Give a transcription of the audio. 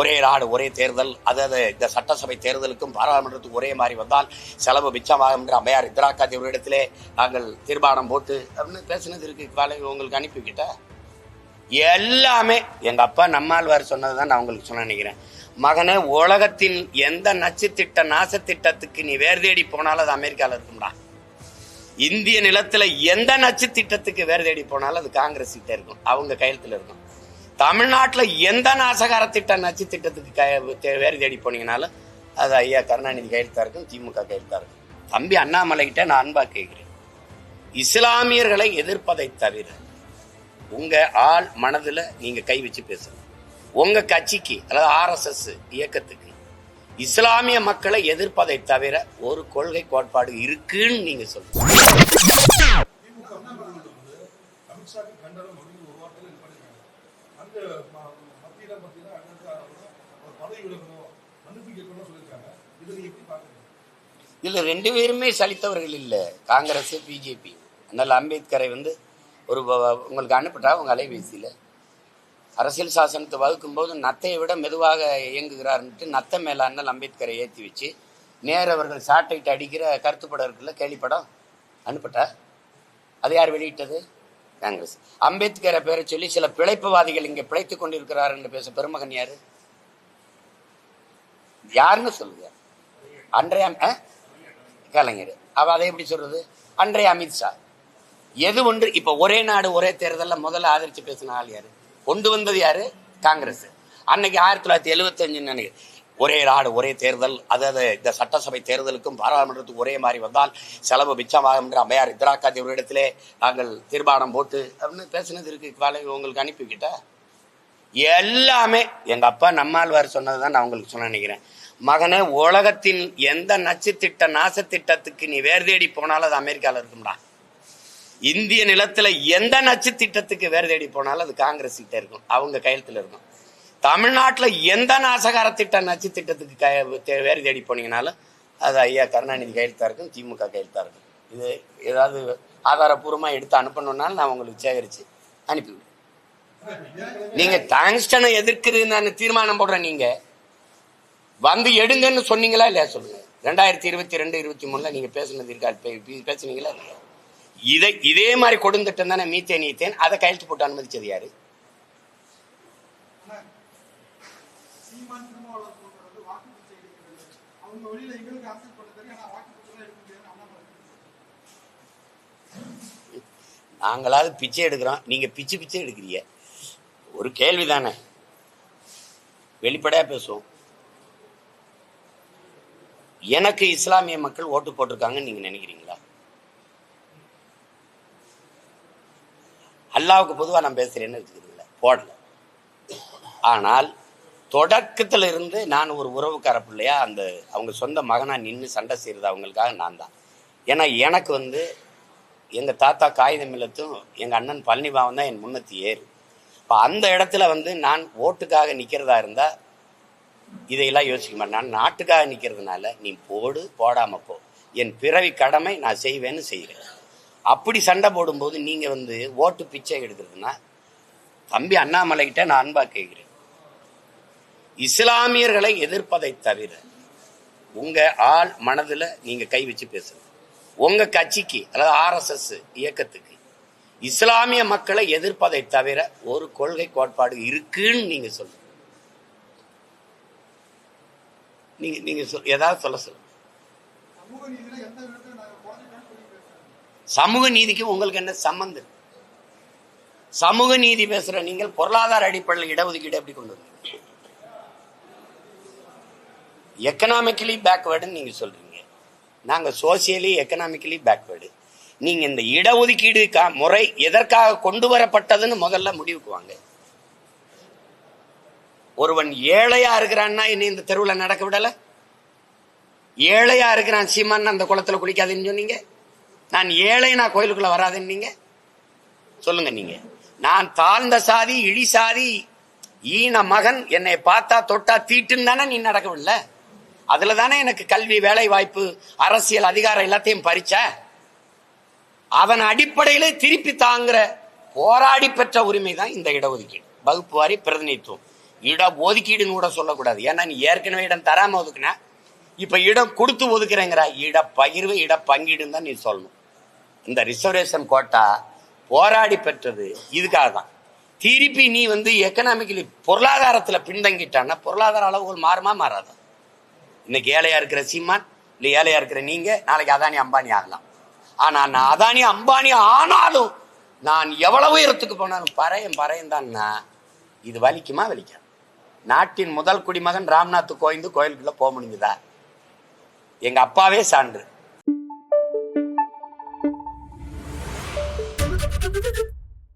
ஒரே நாடு ஒரே தேர்தல். அதாவது இந்த சட்டசபை தேர்தலுக்கும் பாராளுமன்றத்துக்கும் ஒரே மாதிரி வந்தால் செலவு மிச்சமாகும் என்ற அம்மையார் இந்திரா காந்தி அவரிடத்திலே நாங்கள் தீர்மானம் போட்டு அப்படின்னு பேசினது இருக்கு. வேலை உங்களுக்கு அனுப்பிக்கிட்ட எல்லாமே எங்க அப்பா நம்மாழ்வார் சொன்னதுதான் நான் உங்களுக்கு சொன்ன நினைக்கிறேன். மகனே உலகத்தின் எந்த நச்சுத்திட்ட நாசத்திட்டத்துக்கு திட்டத்துக்கு நீ வேர் தேடி போனாலும் அது அமெரிக்காவில் இருக்கும்டா. இந்திய நிலத்தில் எந்த நச்சு திட்டத்துக்கு வேர் தேடி போனாலும் அது காங்கிரஸ் கிட்ட இருக்கும். அவங்க கையெழுத்தில் இருக்கும். தமிழ்நாட்டில் எந்த நாசகார திட்டம் நச்சு திட்டத்துக்கு கை- தே- தேடி போனீங்கனாலும் அது ஐயா கருணாநிதி கையெழுத்தா இருக்கும் திமுக கையெழுத்தா இருக்கும். தம்பி அண்ணாமலை கிட்ட நான் அன்பா கேட்கிறேன். இஸ்லாமியர்களை எதிர்ப்பதை தவிர உங்க ஆள் மனதில் நீங்க கை வச்சு பேசணும். உங்க கட்சிக்கு அதாவது ஆர்எஸ்எஸ் இயக்கத்துக்கு இஸ்லாமிய மக்களை எதிர்ப்பதை தவிர ஒரு கொள்கை கோட்பாடு இருக்குன்னு நீங்க சொல்லுங்க இதுல ரெண்டு பேருமே சலித்தவர்கள் இல்லை. Congress BJP. அதனால அம்பேத்கரை வந்து ஒரு உங்களுக்கு அனுப்பிட்டா உங்க அலைபேசியில. அரசியல் சாசனத்தை வகுக்கும் போது நத்தையை விட மெதுவாக இயங்குகிறார்ன்ட்டு நத்தை மேல அம்பேத்கரை ஏற்றி வச்சு நேர் அவர்கள் சாட்டைட்டு அடிக்கிற கருத்துப்படம் இருக்குல்ல கேள்விப்படம் அனுப்பிட்டா? அது யார் வெளியிட்டது? காங்கிரஸ். அம்பேத்கரை பேரை சொல்லி சில பிழைப்புவாதிகள் இங்கே பிழைத்துக் கொண்டிருக்கிறார் என்று பேச பெருமகன் யாரு? யாருன்னு சொல்லுங்க. அன்றைய கலைஞர். அவ அதை எப்படி சொல்றது? அன்றைய அமித்ஷா எது ஒன்று இப்ப ஒரே நாடு ஒரே தேர்தலில் முதல்ல ஆதரிச்சு பேசின ஆள் யாரு? கொண்டு வந்தது யாரு? காங்கிரஸ். அன்னைக்கு ஆயிரத்தி தொள்ளாயிரத்தி எழுபத்தஞ்சு நினைக்கிறேன். ஒரே நாடு ஒரே தேர்தல் அதாவது இந்த சட்டசபை தேர்தலுக்கும் பாராளுமன்றத்துக்கும் ஒரே மாதிரி வந்தால் செலவு மிச்சமாகும் என்று அம்மையார் இந்திரா காந்தி இடத்துல நாங்கள் தீர்மானம் போட்டு அப்படின்னு பேசினது இருக்கு. வேலை உங்களுக்கு அனுப்பிக்கிட்ட எல்லாமே எங்க அப்பா நம்மாழ்வார் சொன்னதுதான் நான் உங்களுக்கு சொன்ன நினைக்கிறேன். மகனே உலகத்தின் எந்த நச்சுத்திட்ட நாசத்திட்டத்துக்கு நீ வேர் தேடி போனாலும் அது அமெரிக்காவில் இருக்கும்டா. இந்திய நிலத்தில் எந்த நச்சுத்திட்டத்துக்கு வேர் தேடி போனாலும் அது காங்கிரஸ் கிட்ட இருக்கும் அவங்க கையெழுத்தில் இருக்கும். தமிழ்நாட்டில் எந்த நாசகார திட்ட நச்சு திட்டத்துக்கு கை- வேர் தேடி போனீங்கனாலும் அது ஐயா கருணாநிதி கையெழுத்தாக இருக்கும் திமுக கையெழுத்தாக இருக்கும். இது ஏதாவது ஆதாரப்பூர்வமாக எடுத்து அனுப்பணுன்னாலும் நான் உங்களுக்கு சேகரித்து அனுப்பிவிடுவேன் நீங்கள் டாங்ஸ்டனை எதிர்க்குதுன்னு நான் தீர்மானம் போடுறேன் நீங்கள் வந்து எடுங்கன்னு சொன்னீங்களா இல்லையா சொல்லுங்க. ரெண்டாயிரத்தி இருபத்தி ரெண்டு இருபத்தி மூணுல நீங்க பேசுனது இருக்கா? பேசுனீங்களா இதை இதே மாதிரி கொடுந்துட்டு தானே மீத்தேன் ஈத்தேன். அதை கையெழுத்து போட்டு அனுமதிச்சது யாரு? நாங்களாவது பிச்சை எடுக்கிறோம். நீங்க பிச்சு பிச்சை எடுக்கிறீங்க. ஒரு கேள்வி தானே வெளிப்படையா பேசுவோம். எனக்கு இஸ்லாமிய மக்கள் ஓட்டு போட்டிருக்காங்கன்னு நீங்க நினைக்கிறீங்களா? அல்லாவுக்கு பொதுவா நான் பேசுறேன்னு வச்சுக்கிறீங்களா போடல. ஆனால் தொடக்கத்துல இருந்து நான் ஒரு உறவுக்கார பிள்ளையா அந்த அவங்க சொந்த மகனா நின்று சண்டை செய்யறது அவங்களுக்காக நான் தான். ஏன்னா எனக்கு வந்து எங்க தாத்தா காகிதம் இல்லத்தும் எங்க அண்ணன் பழனிபாவன் தான் என் முன்னத்தி ஏறு. இப்போ அந்த இடத்துல வந்து நான் ஓட்டுக்காக நிற்கிறதா இருந்தால் இதையெல்லாம் யோசிக்க மாட்டேன். நான் நாட்டுக்காக நிற்கிறதுனால நீ போடு போடாம போ. என் பிறவி கடமை நான் செய்வேன்னு செய்கிறேன் அப்படி சண்டை போடும்போது நீங்க வந்து ஓட்டு பிச்சை எடுக்கிறதுனா தம்பி அண்ணாமலைகிட்ட நான் அன்பா கேட்கிறேன் இஸ்லாமியர்களை எதிர்ப்பதை தவிர உங்க ஆள் மனதுல நீங்க கை வச்சு பேசுங்க. உங்க கட்சிக்கு அதாவது ஆர்எஸ்எஸ் இயக்கத்துக்கு இஸ்லாமிய மக்களை எதிர்ப்பதை தவிர ஒரு கொள்கை கோட்பாடு இருக்குன்னு நீங்க சொல்லுங்க. நீங்க நீங்க ஏதாவது சொல்ல சொல்லுங்க. சமூக சொல்லி சமூக நீதிக்கு உங்களுக்கு என்ன சம்பந்தம் சமூக நீதி பேசுற நீங்கள் பொருளாதார அடிப்படையில் இடஒதுக்கீடு எப்படி கொண்டு வந்தீங்க? எக்கனாமிக்கலி பேக்வேர்டுன்னு நீங்க சொல்றீங்க. நாங்க சோசியலி எக்கனாமிக்கலி பேக்வேர்டு நீங்க இந்த இடஒதுக்கீடு முறை எதற்காக கொண்டு வரப்பட்டதுன்னு முதல்ல முடிவுக்கு வாங்க. ஒருவன் ஏழையா இருக்கிறான்னா இனி இந்த தெருவில் நடக்க விடல? ஏழையா இருக்கிறான் சீமான் அந்த குளத்துல குளிக்காதுன்னு சொன்னீங்க. நான் ஏழை நான் கோயிலுக்குள்ள வராதுன்னீங்க சொல்லுங்க நீங்க. நான் தாழ்ந்த சாதி இழி சாதி ஈன மகன் என்னை பார்த்தா தொட்டா தீட்டுன்னு தானே நீ நடக்கவில்லை அதுல தானே எனக்கு கல்வி வேலை வாய்ப்பு அரசியல் அதிகாரம் எல்லாத்தையும் பறிச்ச? அதன் அடிப்படையில திருப்பி தாங்குற போராடி பெற்ற உரிமை தான் இந்த இடஒதுக்கீடு. வகுப்பு வாரி பிரதிநிதித்துவம். இட ஒதுக்கீடுன்னு கூட சொல்லக்கூடாது. ஏன்னா நீ ஏற்கனவே இடம் தராம ஒதுக்குன இப்ப இடம் கொடுத்து ஒதுக்குறேங்கிற இட பகிர்வு இட பங்கீடுன்னு தான் நீ சொல்லணும். இந்த ரிசர்வேஷன் கோட்டா போராடி பெற்றது இதுக்காக தான். திருப்பி நீ வந்து எக்கனாமிக்கலி பொருளாதாரத்துல பின்தங்கிட்டான்னா பொருளாதார அளவுகள் மாறுமா மாறாதா? இன்னைக்கு ஏழையா இருக்கிற சீமான் இல்லை ஏழையா இருக்கிற நீங்க நாளைக்கு அதானி அம்பானி ஆகலாம். ஆனா நான் அதானி அம்பானி ஆனாலும் நான் எவ்வளவு உயரத்துக்கு போனாலும் பறையும் பறையும் தான்னா இது வலிக்குமா வலிக்காது? நாட்டின் முதல் குடிமகன் ராம்நாத் கோவிந்து கோயிலுக்குள்ள போக முடிஞ்சுதா? எங்க அப்பாவே சான்று.